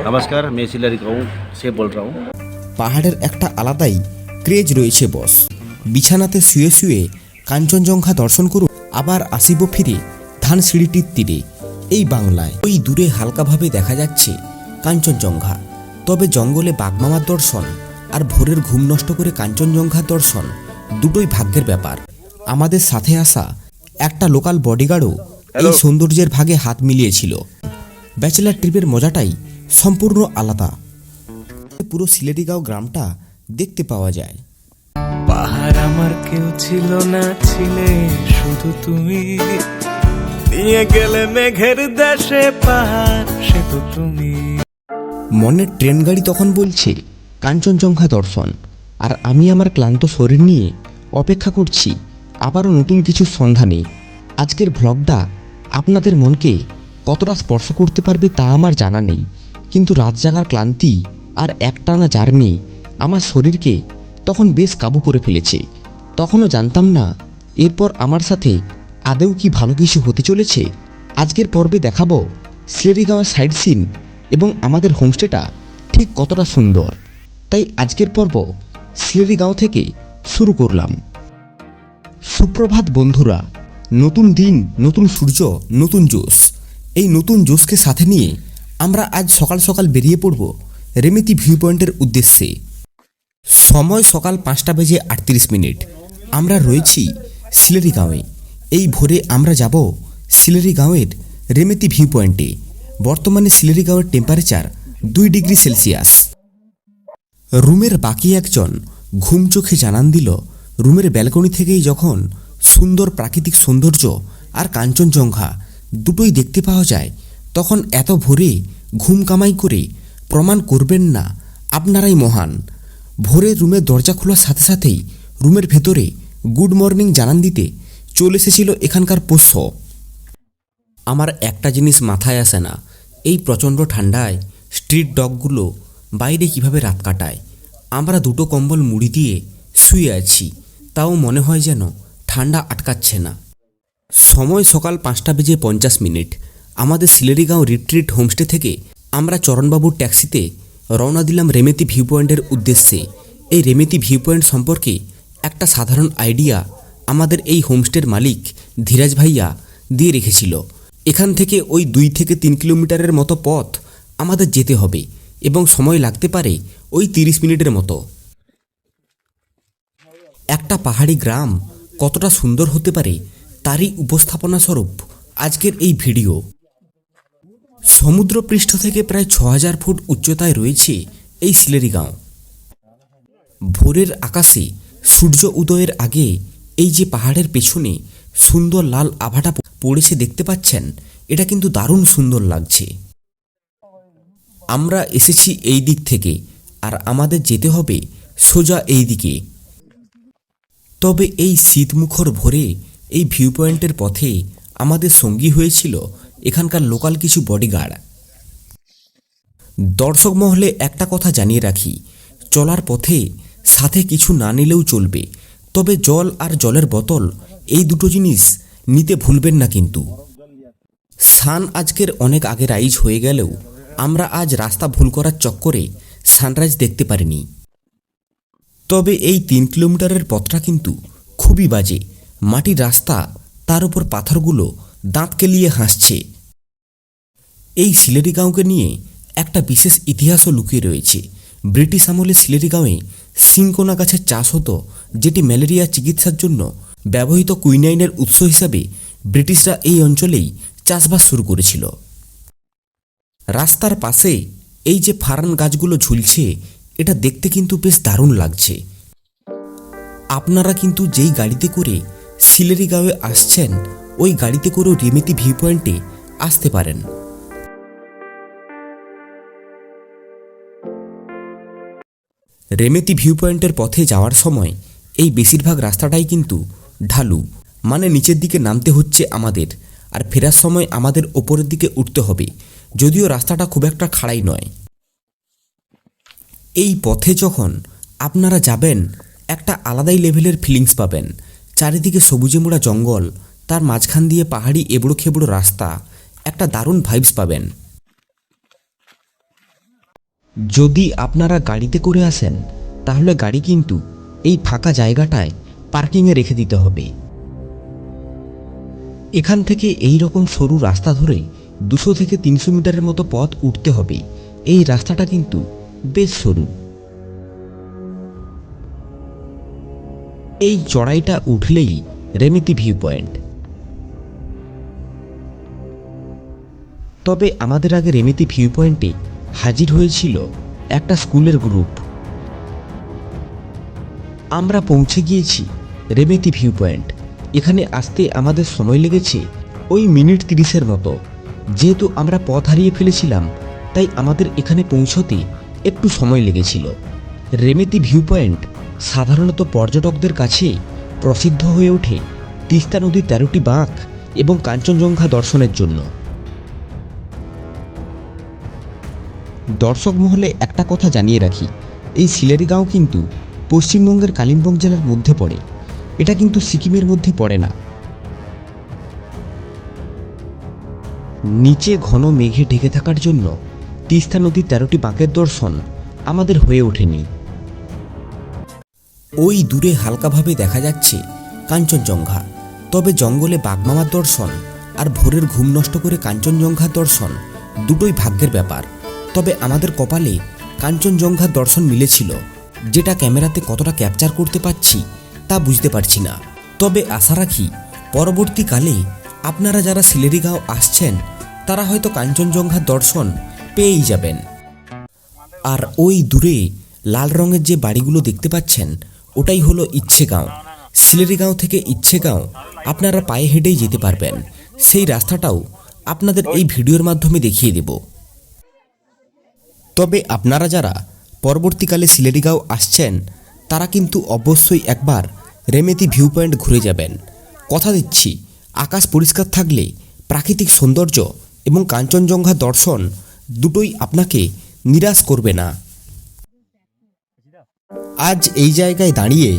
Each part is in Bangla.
नमस्कार मैं सिलरी गाँव से बोल रहा हूँ পাহাড়ের একটা আলাদাই ক্রেজ রয়েছে বস বিছানাতে শুয়ে শুয়ে কাঞ্চনজঙ্ঘা দর্শন করুন আবার আসিব ফিরে ধান সিঁড়িটির তীরে এই বাংলায় ওই দূরে হালকাভাবে দেখা যাচ্ছে কাঞ্চনজঙ্ঘা তবে জঙ্গলে বাগমামার দর্শন আর ভোরের ঘুম নষ্ট করে কাঞ্চনজঙ্ঘার দর্শন দুটোই ভাগ্যের ব্যাপার আমাদের সাথে আসা একটা লোকাল বডিগার্ডও এই সৌন্দর্যের ভাগে হাত মিলিয়েছিল ব্যাচেলার ট্রিপের মজাটাই সম্পূর্ণ আলাদা। পুরো সিলেটিগাঁও গ্রামটা দেখতে পাওয়া যায়। পাহাড় আমার কেউ ছিল না ছিলে শুধু তুমি। নিয়ে গেলে মেঘের দেশে পাহাড় সে তো তুমি। মনের ট্রেন গাড়ি তখন বলছে কাঞ্চনজঙ্ঘা দর্শন। আর আমি আমার ক্লান্ত শরীর নিয়ে অপেক্ষা করছি আবারও নতুন কিছু সন্ধানে। আজকের ভ্লগটা আপনাদের মনকে কতটা স্পর্শ করতে পারবে তা আমার জানা নেই। কিন্তু রাত জাগার ক্লান্তি আর একটানা জার্নি আমার শরীরকে তখন বেশ কাবু করে ফেলেছে। তখনও জানতাম না, এরপর আমার সাথে আদেও কি ভালো কিছু হতে চলেছে? আজকের পর্বে দেখাবো সিলেরিগাঁওয়ের সাইড সিন এবং আমাদের হোমস্টেটা ঠিক কতটা সুন্দর। তাই আজকের পর্ব সিলেরিগাঁও থেকে শুরু করলাম। সুপ্রভাত বন্ধুরা, নতুন দিন, নতুন সূর্য, নতুন জোশ। এই নতুন জোশকে সাথে নিয়ে আমরা আজ সকাল সকাল বেরিয়ে পড়ব রেমেতি ভিউ পয়েন্টের উদ্দেশ্যে। সময় সকাল পাঁচটা বেজে আটত্রিশ মিনিট। আমরা রয়েছি সিলেরি গাঁয়ে এই ভোরে আমরা যাব সিলেরি গাঁয়ের রেমেতি ভিউ পয়েন্টে বর্তমানে সিলেরি গাঁয়ের টেম্পারেচার দুই ডিগ্রি সেলসিয়াস। রুমের বাকি একজন ঘুম চোখে জানান দিল, রুমের ব্যালকনি থেকেই যখন সুন্দর প্রাকৃতিক সৌন্দর্য আর কাঞ্চনজঙ্ঘা দুটোই দেখতে পাওয়া যায় তখন এত ভোরে ঘুম কামাই করে প্রমাণ করবেন না আপনারাই মহান। ভোরে রুমের দরজা খোলার সাথে সাথেই রুমের ভেতরে গুড মর্নিং জানান দিতে চলে এসেছিল এখানকার পোষ্য। আমার একটা জিনিস মাথায় আসে না, এই প্রচণ্ড ঠান্ডায় স্ট্রিট ডগগুলো বাইরে কীভাবে রাত কাটায়? আমরা দুটো কম্বল মুড়ি দিয়ে শুয়ে আছি, তাও মনে হয় যেন ঠান্ডা আটকাচ্ছে না। সময় সকাল পাঁচটা বেজে পঞ্চাশ মিনিট। আমাদের সিলেরিগাঁও রিট্রিট হোমস্টে থেকে আমরা চরণবাবুর ট্যাক্সিতে রওনা দিলাম রেমেতি ভিউ পয়েন্টের উদ্দেশ্যে। এই রেমেতি ভিউ পয়েন্ট সম্পর্কে একটা সাধারণ আইডিয়া আমাদের এই হোমস্টের মালিক ধীরাজ ভাইয়া দিয়ে রেখেছিল। এখান থেকে ওই দুই থেকে তিন কিলোমিটারের মতো পথ আমাদের যেতে হবে এবং সময় লাগতে পারে ওই তিরিশ মিনিটের মতো। একটা পাহাড়ি গ্রাম কতটা সুন্দর হতে পারে তারই উপস্থাপনা স্বরূপ আজকের এই ভিডিও। সমুদ্রপৃষ্ঠ থেকে প্রায় ছ হাজার ফুট উচ্চতায় রয়েছে এই সিলেরিগাঁও ভোরের আকাশে সূর্য উদয়ের আগে এই যে পাহাড়ের পেছনে সুন্দর লাল আভাটা পড়েছে দেখতে পাচ্ছেন, এটা কিন্তু দারুণ সুন্দর লাগছে। আমরা এসেছি এই দিক থেকে, আর আমাদের যেতে হবে সোজা এই দিকে। তবে এই শীতমুখর ভোরে এই ভিউ পয়েন্টের পথে আমাদের সঙ্গী হয়েছিল এখানকার লোকাল কিছু বডিগার্ড দর্শক মহলে একটা কথা জানিয়ে রাখি, চলার পথে সাথে কিছু না নিলেও চলবে, তবে জল আর জলের বোতল, এই দুটো জিনিস নিতে ভুলবেন না কিন্তু। সান আজকের অনেক আগে রাইজ হয়ে গেলেও আমরা আজ রাস্তা ভুল করার চক্করে সানরাইজ দেখতে পারিনি। তবে এই তিন কিলোমিটারের পথটা কিন্তু খুবই বাজে, মাটির রাস্তা, তার উপর পাথরগুলো দাঁত কেলিয়ে হাসছে। এই সিলেরিগাঁওকে নিয়ে একটা বিশেষ ইতিহাসও লুকিয়ে রয়েছে। ব্রিটিশ আমলে সিলেরিগাঁওয়ে সিংকোনা গাছের চাষ হতো, যেটি ম্যালেরিয়া চিকিৎসার জন্য ব্যবহৃত কুইনাইনের উৎস হিসাবে ব্রিটিশরা এই অঞ্চলেই চাষবাস শুরু করেছিল। রাস্তার পাশে এই যে ফারান গাছগুলো ঝুলছে, এটা দেখতে কিন্তু বেশ দারুণ লাগছে। আপনারা কিন্তু যেই গাড়িতে করে সিলেরিগাঁওয়ে আসছেন, ওই গাড়িতে করেও রেমেতি ভিউ পয়েন্টে আসতে পারেন। রেমেতি ভিউ পয়েন্টের পথে যাওয়ার সময় এই বেশিরভাগ রাস্তাটাই কিন্তু ঢালু। মানে নিচের দিকে নামতে হচ্ছে আমাদের, আর ফেরার সময় আমাদের ওপরের দিকে উঠতে হবে। যদিও রাস্তাটা খুব একটা খাড়াই নয়। এই পথে যখন আপনারা যাবেন, একটা আলাদাই লেভেলের ফিলিংস পাবেন। চারিদিকে সবুজে মোড়া জঙ্গল, তার মাঝখান দিয়ে পাহাড়ি এবড়ো খেবড়ো রাস্তা, একটা দারুণ ভাইবস পাবেন। যদি আপনারা গাড়িতে করে আসেন, তাহলে গাড়ি কিন্তু এই ফাঁকা জায়গাটায় পার্কিংয়ে রেখে দিতে হবে। এখান থেকে এই রকম সরু রাস্তা ধরে দুশো থেকে তিনশো মিটারের মতো পথ উঠতে হবে। এই রাস্তাটা কিন্তু বেশ সরু। এই চড়াইটা উঠলেই রেমিতি ভিউ পয়েন্ট। তবে আমাদের আগে রেমিতি ভিউ পয়েন্টে হাজির হয়েছিল একটা স্কুলের গ্রুপ। আমরা পৌঁছে গিয়েছি রেমেতি ভিউ পয়েন্ট। এখানে আসতে আমাদের সময় লেগেছে ওই মিনিট তিরিশের মতো। যেহেতু আমরা পথ হারিয়ে ফেলেছিলাম, তাই আমাদের এখানে পৌঁছতে একটু সময় লেগেছিল। রেমেতি ভিউ পয়েন্ট সাধারণত পর্যটকদের কাছে প্রসিদ্ধ হয়ে ওঠে তিস্তা নদীর তেরোটি বাঁক এবং কাঞ্চনজঙ্ঘা দর্শনের জন্য। দর্শক মহলে একটা কথা জানিয়ে রাখি, এই সিলেরিগাঁও কিন্তু পশ্চিমবঙ্গের কালিম্পং জেলার মধ্যে পড়ে। এটা কিন্তু সিকিমের মধ্যে পড়ে না। নিচে ঘন মেঘে ঢেকে থাকার জন্য তিস্তা নদীর তেরোটি বাঁকের দর্শন আমাদের হয়ে ওঠেনি। ওই দূরে হালকাভাবে দেখা যাচ্ছে কাঞ্চনজঙ্ঘা, তবে জঙ্গলে বাঘমামার দর্শন আর ভোরের ঘুম নষ্ট করে কাঞ্চনজঙ্ঘার দর্শন দুটোই ভাগ্যের ব্যাপার। তবে আমাদের কপালে কাঞ্চনজঙ্ঘার দর্শন মিলেছিল, যেটা ক্যামেরাতে কতটা ক্যাপচার করতে পারছি তা বুঝতে পারছি না। তবে আশা রাখি, পরবর্তীকালে আপনারা যারা সিলেরিগাঁও আসছেন, তারা হয়তো কাঞ্চনজঙ্ঘার দর্শন পেয়েই যাবেন। আর ওই দূরে লাল রঙের যে বাড়িগুলো দেখতে পাচ্ছেন, ওটাই হলো ইচ্ছেগাঁও। সিলেরিগাঁও থেকে ইচ্ছেগাঁও আপনারা পায়ে হেঁটেই যেতে পারবেন। সেই রাস্তাটাও আপনাদের এই ভিডিওর মাধ্যমে দেখিয়ে দেব। তবে আপনারা যারা পরবর্তীকালে সিলেরিগাঁও আসছেন, তারা কিন্তু অবশ্যই একবার রেমেতি ভিউ পয়েন্ট ঘুরে যাবেন। কথা দিচ্ছি, আকাশ পরিষ্কার থাকলে প্রাকৃতিক সৌন্দর্য এবং কাঞ্চনজঙ্ঘা দর্শন দুটোই আপনাকে নিরাশ করবে না। আজ এই জায়গায় দাঁড়িয়ে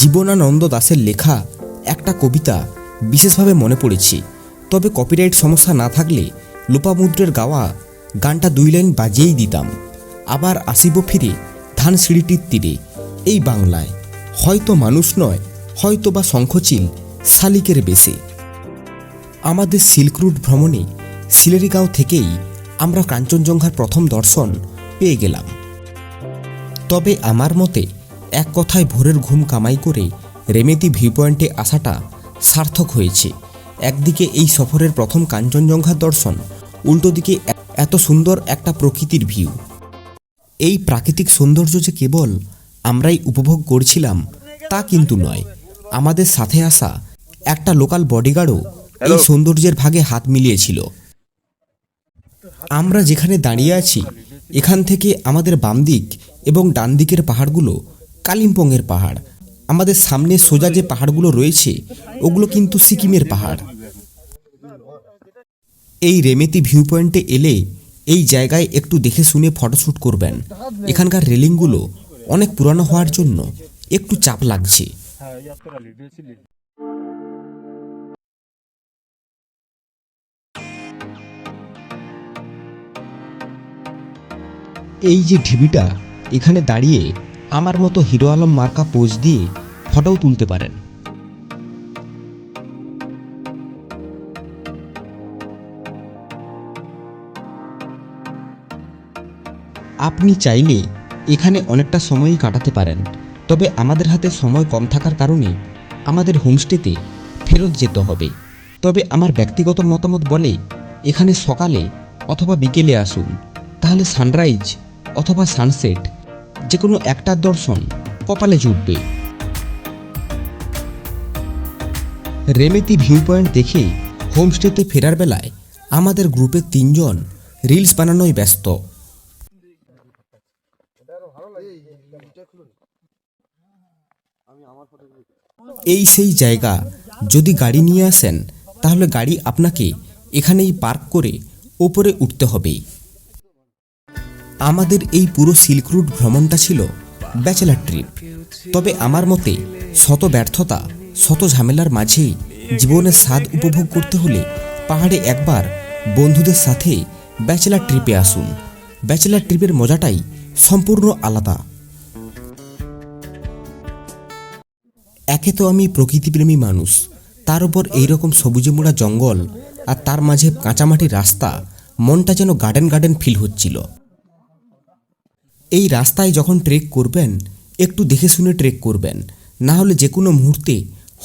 জীবনানন্দ দাসের লেখা একটা কবিতা বিশেষভাবে মনে পড়েছি। তবে কপিরাইট সমস্যা না থাকলে লোপামুদ্রের গাওয়া গানটা দুই লাইন বাজিয়েই দিতাম। আবার আসিব ফিরে ধান সিঁড়িটির তীরে। এই বাংলায় হয়তো মানুষ নয় হয়তো বা শঙ্খচিল শালিকের বেশে। আমাদের সিল্ক রুট ভ্রমণে সিলেরিগাঁও থেকেই আমরা কাঞ্চনজঙ্ঘার প্রথম দর্শন পেয়ে গেলাম। তবে আমার মতে এক কথায় ভোরের ঘুম কামাই করে রেমেতি ভিউ পয়েন্টে আসাটা সার্থক হয়েছে। একদিকে এই সফরের প্রথম কাঞ্চনজঙ্ঘার দর্শন, উল্টো দিকে এত সুন্দর একটা প্রকৃতির ভিউ। এই প্রাকৃতিক সৌন্দর্য যে কেবল আমরাই উপভোগ করছিলাম তা কিন্তু নয়। আমাদের সাথে আসা একটা লোকাল বডিগার্ডও এই সৌন্দর্যের ভাগে হাত মিলিয়েছিল। আমরা যেখানে দাঁড়িয়ে আছি এখান থেকে আমাদের বাম দিক এবং ডান দিকের পাহাড়গুলো কালিম্পংয়ের পাহাড়। আমাদের সামনে সোজা যে পাহাড়গুলো রয়েছে ওগুলো কিন্তু সিকিমের পাহাড়। এই রেমেতি ভিউ পয়েন্টে এলে এই জায়গায় একটু দেখে শুনে ফটোশ্যুট করবেন। এখানকার রেলিংগুলো অনেক পুরানো হওয়ার জন্য একটু চাপ লাগছে। এই যে ঢিবিটা, এখানে দাঁড়িয়ে আমার মতো হিরো আলম মার্কা পোজ দিয়ে ফটোও তুলতে পারেন। আপনি চাইলে এখানে অনেকটা সময়ই কাটাতে পারেন। তবে আমাদের হাতে সময় কম থাকার কারণে আমাদের হোমস্টেতে ফেরত যেতে হবে। তবে আমার ব্যক্তিগত মতামত বলে, এখানে সকালে অথবা বিকেলে আসুন। তাহলে সানরাইজ অথবা সানসেট যে কোনো একটার দর্শন কপালে জুটবে। রেমেতি ভিউ পয়েন্ট দেখে হোমস্টেতে ফেরার বেলায় আমাদের গ্রুপের তিনজন রিলস বানানোয় ব্যস্ত। এই সেই জায়গা। যদি গাড়ি নিয়ে আসেন, তাহলে গাড়ি আপনাকে এখানেই পার্ক করে ওপরে উঠতে হবে আমাদের এই পুরো সিল্ক রুট ভ্রমণটা ছিল ব্যাচেলার ট্রিপ। তবে আমার মতে, শত ব্যর্থতা, শত ঝামেলার মাঝে জীবনের স্বাদ উপভোগ করতে হলে পাহাড়ে একবার বন্ধুদের সাথে ব্যাচেলার ট্রিপে আসুন। ব্যাচেলার ট্রিপের মজাটাই সম্পূর্ণ আলাদা। একে তো আমি প্রকৃতিপ্রেমী মানুষ। তার উপর এইরকম সবুজে মোড়া জঙ্গল আর তার মাঝে কাঁচামাটির রাস্তা, মনটা যেন গার্ডেন গার্ডেন ফিল হচ্ছিল। এই রাস্তায় যখন ট্রেক করবেন, একটু দেখে শুনে ট্রেক করবেন। না হলে যে কোনো মুহূর্তে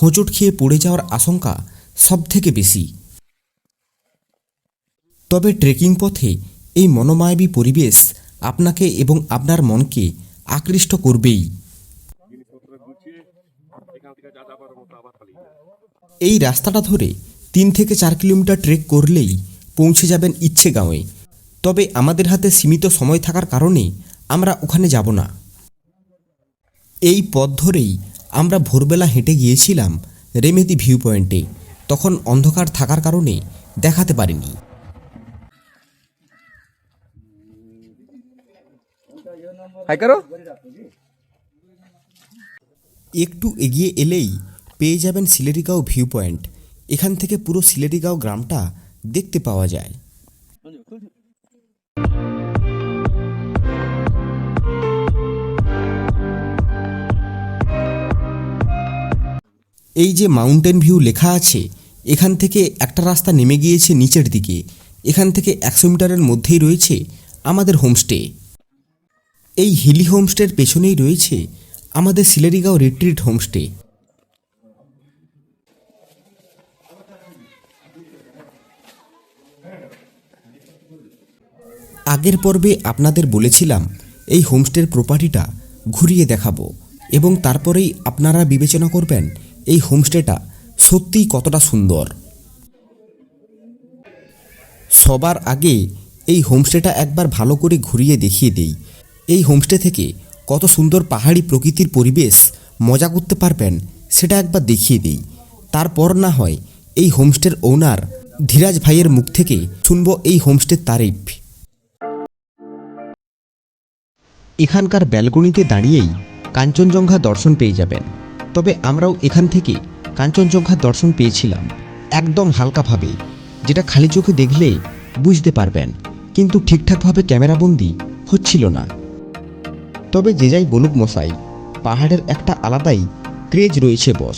হোঁচট খেয়ে পড়ে যাওয়ার আশঙ্কা সব থেকে বেশি। তবে ট্রেকিং পথে এই মনোমায়াবী পরিবেশ আপনাকে এবং আপনার মনকে আকৃষ্ট করবেই। এই রাস্তাটা ধরে তিন থেকে চার কিলোমিটার ট্রেক করলেই পৌঁছে যাবেন ইচ্ছে গাঁয়ে তবে আমাদের হাতে সীমিত সময় থাকার কারণে আমরা ওখানে যাব না। এই পথ ধরেই আমরা ভোরবেলা হেঁটে গিয়েছিলাম রেমেদি ভিউ পয়েন্টে তখন অন্ধকার থাকার কারণে দেখাতে পারিনি। একটু এগিয়ে এলেই পেয়ে যাবেন সিলেরিগাঁও ভিউ পয়েন্ট এখান থেকে পুরো সিলেরিগাঁও গ্রামটা দেখতে পাওয়া যায়। এই যে মাউন্টেন ভিউ লেখা আছে, এখান থেকে একটা রাস্তা নেমে গিয়েছে নিচের দিকে। এখান থেকে একশো মিটারের মধ্যেই রয়েছে আমাদের হোমস্টে। এই হিলি হোমস্টের পেছনেই রয়েছে আমাদের সিলেরিগাঁও রিট্রিট হোমস্টে। আগের পর্বে আপনাদের বলেছিলাম, এই হোমস্টের প্রপার্টিটা ঘুরিয়ে দেখাবো এবং তারপরেই আপনারা বিবেচনা করবেন এই হোমস্টেটা সত্যিই কতটা সুন্দর। সবার আগে এই হোমস্টেটা একবার ভালো করে ঘুরিয়ে দেখিয়ে দেই। এই হোমস্টে থেকে কত সুন্দর পাহাড়ি প্রকৃতির পরিবেশ মজা করতে পারবেন সেটা একবার দেখিয়ে দিই। তারপর না হয় এই হোমস্টের ওনার ধীরাজ ভাইয়ের মুখ থেকে শুনব এই হোমস্টের তারিফ। এখানকার ব্যালকনিতে দাঁড়িয়েই কাঞ্চনজঙ্ঘা দর্শন পেয়ে যাবেন। তবে আমরাও এখান থেকে কাঞ্চনজঙ্ঘার দর্শন পেয়েছিলাম, একদম হালকাভাবে, যেটা খালি চোখে দেখলে বুঝতে পারবেন। কিন্তু ঠিকঠাকভাবে ক্যামেরাবন্দি হচ্ছিল না। তবে যে যাই বলুক মশাই, পাহাড়ের একটা আলাদাই ক্রেজ রয়েছে, বস।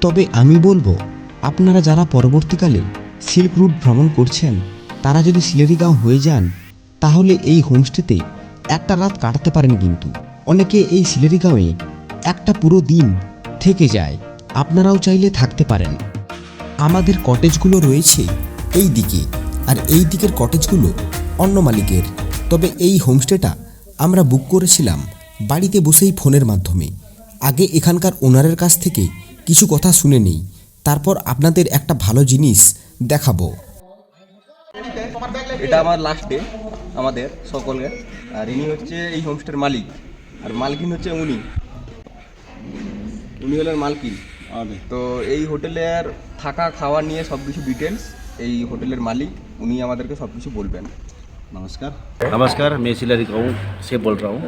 তবে আমি বলব, আপনারা যারা পরবর্তীকালে সিল্ক রুট ভ্রমণ করছেন, তারা যদি সিলেরিগাঁও হয়ে যান তাহলে এই হোমস্টেতে একটা রাত কাটাতে পারেন কিন্তু। অনেকে এই সিলেরিগাঁওয়ে একটা পুরো দিন থেকে যায়। আপনারাও চাইলে থাকতে পারেন। আমাদের কটেজগুলো রয়েছে এই দিকে আর এই দিকের কটেজগুলো অন্য মালিকের। তবে এই হোমস্টেটা আমরা বুক করেছিলাম বাড়িতে বসেই ফোনের মাধ্যমে। আগে এখানকার ওনারের কাছ থেকে কিছু কথা শুনে নেই। তারপর আপনাদের একটা ভালো জিনিস দেখাবো। এটা আমার লাস্ট ডে আমাদের সকলের আর ইনি হচ্ছে এই হোমস্টের মালিক আর মালকিন হচ্ছে উনি উনি হলেন মালকিন তো এই হোটেলের থাকা খাওয়া নিয়ে সব কিছু ডিটেলস এই হোটেলের মালিক উনি আমাদেরকে সব কিছু বলবেন नमस्कार नमस्कार मैं सिलरी गाँव से बोल रहा हूँ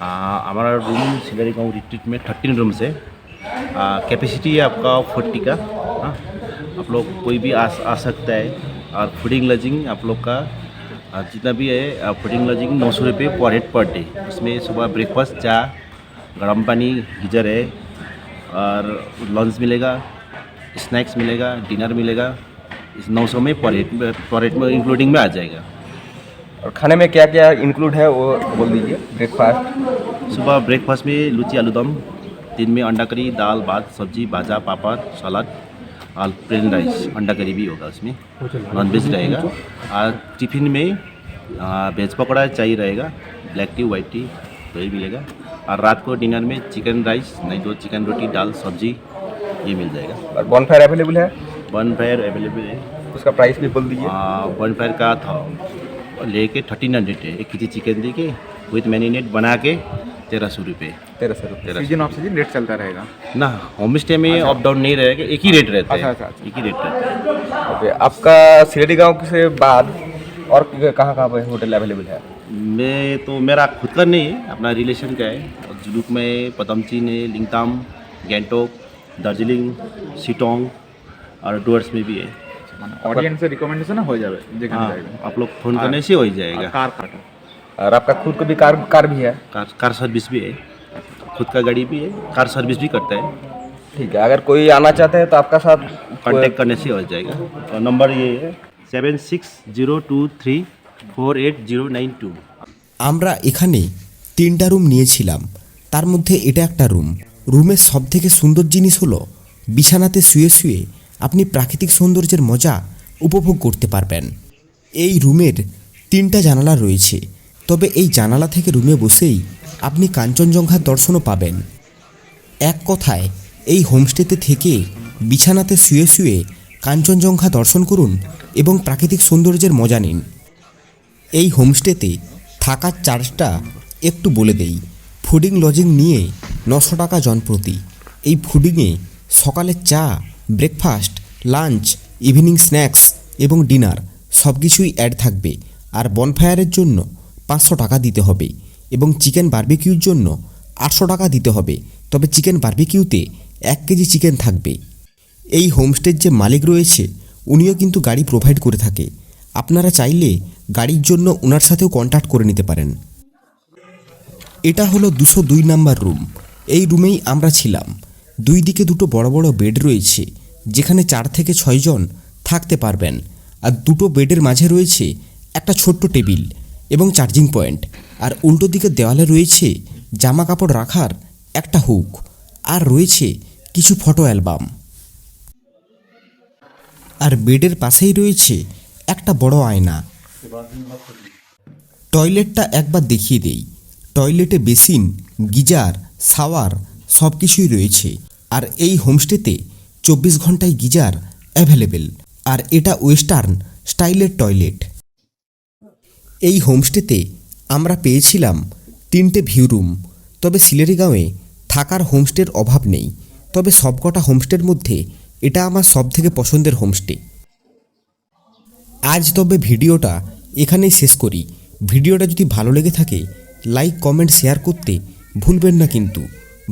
आ, हमारा रूम सिलरी गाँव रिट्रीट में थर्टीन रूम्स है कैपेसिटी है आपका फोर्टी का हाँ आप लोग कोई भी आ, आ सकता है और फूडिंग लजिंग आप लोग का आ, जितना भी है फूडिंग लजिंग नौ सौ रुपये पर हेड पर डे उसमें सुबह ब्रेकफास्ट चाय गर्म पानी गीजर है और लंच मिलेगा स्नैक्स मिलेगा डिनर मिलेगा। इस नौ सौ में पर हेड पर हेड में इंक्लूडिंग में आ जाएगा। और खाने में क्या क्या इंक्लूड है वो बोल दीजिए ब्रेकफास्ट सुबह ब्रेकफास्ट में लूची आलू दम दिन में अंडा करी दाल भात सब्ज़ी भाजा पापड़ सलाद। और प्लेन राइस अंडा करी भी होगा उसमें। नॉन वेज रहेगा। और टिफ़िन में वेज पकौड़ा चाहिए रहेगा। ब्लैक टी वाइट टी वही मिलेगा। और रात को डिनर में चिकन राइस नहीं तो चिकन रोटी दाल सब्ज़ी ये मिल जाएगा। और बॉन फायर अवेलेबल है? वन फायर अवेलेबल है। उसका प्राइस भी बोल दीजिए। वन फायर का था। लेके थर्टीन हंड्रेड है। एक के जी चिकन दे के विथ मैरिनेट बना के तेरह सौ रुपये तेरह सौ सीज़न ऑफ़ सीज़न रेट चलता रहेगा। ना होम स्टे में अप डाउन नहीं रहेगा एक ही रेट रहता है। एक ही रेट रहता है। आपका सीरेडी गाँव से बाद और कहाँ कहाँ पर होटल अवेलेबल है? मैं तो मेरा खुद का नहीं है अपना रिलेशन का है। जुलूक में पदमचिन है लिंगताम गेंटोक दार्जिलिंग सिटोंग और डुअर्स में भी है। अच्छा, ऑडियंस से रिकमेंडेशन हो जाए हाँ, आप लोग फ़ोन हाँ। करने से हो ही जाएगा। कार और आपका खुद का भी कार कार भी है? कार कार सर्विस भी है। खुद का गाड़ी भी है कार सर्विस भी करता है ठीक है अगर कोई आना चाहते हैं तो आपका साथ कांटेक्ट करने से हो जाएगा और नंबर ये है seven six zero two three four eight zero nine two আমরা এখানে তিনটা রুম নিয়েছিলাম তার মধ্যে এটা একটা রুম রুমের সব থেকে সুন্দর জিনিস হলো বিছানাতে শুয়ে শুয়ে আপনি প্রাকৃতিক সৌন্দর্যের মজা উপভোগ করতে পারবেন এই রুমের তিনটা জানালা রয়েছে তবে এই জানালা থেকে রুমে বসেই আপনি কাঞ্চনজঙ্ঘার দর্শনও পাবেন। এক কথায়, এই হোমস্টেতে থেকে বিছানাতে শুয়ে শুয়ে কাঞ্চনজঙ্ঘা দর্শন করুন এবং প্রাকৃতিক সৌন্দর্যের মজা নিন। এই হোমস্টেতে থাকার চার্জটা একটু বলে দেই। ফুডিং লজিং নিয়ে নশো টাকা জনপ্রতি। এই ফুডিংয়ে সকালে চা, ব্রেকফাস্ট, লাঞ্চ, ইভিনিং স্ন্যাক্স এবং ডিনার সব কিছুই অ্যাড থাকবে। আর বনফায়ারের জন্য পাঁচশো টাকা দিতে হবে এবং চিকেন বার্বিকিউর জন্য আটশো টাকা দিতে হবে। তবে চিকেন বার্বিকিউতে এক কেজি চিকেন থাকবে। এই হোমস্টের যে মালিক রয়েছে, উনিও কিন্তু গাড়ি প্রোভাইড করে থাকে। আপনারা চাইলে গাড়ির জন্য ওনার সাথেও কন্ট্যাক্ট করে নিতে পারেন। এটা হলো দুশো দুই নাম্বার রুম এই রুমেই আমরা ছিলাম। দুই দিকে দুটো বড় বড় বেড রয়েছে, যেখানে চার থেকে ছয়জন থাকতে পারবেন। আর দুটো বেডের মাঝে রয়েছে একটা ছোট্ট টেবিল। এবং চার্জিং পয়েন্ট আর উল্টো দিকে দেওয়ালে রয়েছে জামা কাপড় রাখার একটা হুক আর রয়েছে কিছু ফটো অ্যালবাম আর বেডের পাশেই রয়েছে একটা বড় আয়না। টয়লেটটা একবার দেখিয়ে দেই। টয়লেটে বেসিন, গিজার, শাওয়ার সব কিছুই রয়েছে। আর এই হোমস্টেতে চব্বিশ ঘন্টায় গিজার অ্যাভেলেবেল আর এটা ওয়েস্টার্ন স্টাইলের টয়লেট। এই হোমস্টেতে আমরা পেয়েছিলাম তিনটে ভিউ রুম। তবে সিলেরিগাঁওয়ে থাকার হোমস্টের অভাব নেই। তবে সবকটা হোমস্টের মধ্যে এটা আমার সবথেকে পছন্দের হোমস্টে। আজ তবে ভিডিওটা এখানেই শেষ করি। ভিডিওটা যদি ভালো লেগে থাকে, লাইক, কমেন্ট, শেয়ার করতে ভুলবেন না কিন্তু।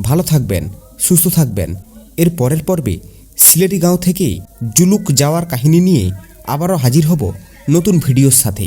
ভালো থাকবেন, সুস্থ থাকবেন। এর পরের পর্বে সিলেটি গাঁও থেকে জুলুক যাওয়ার কাহিনী নিয়ে আবারও হাজির হব নতুন ভিডিওর সাথে।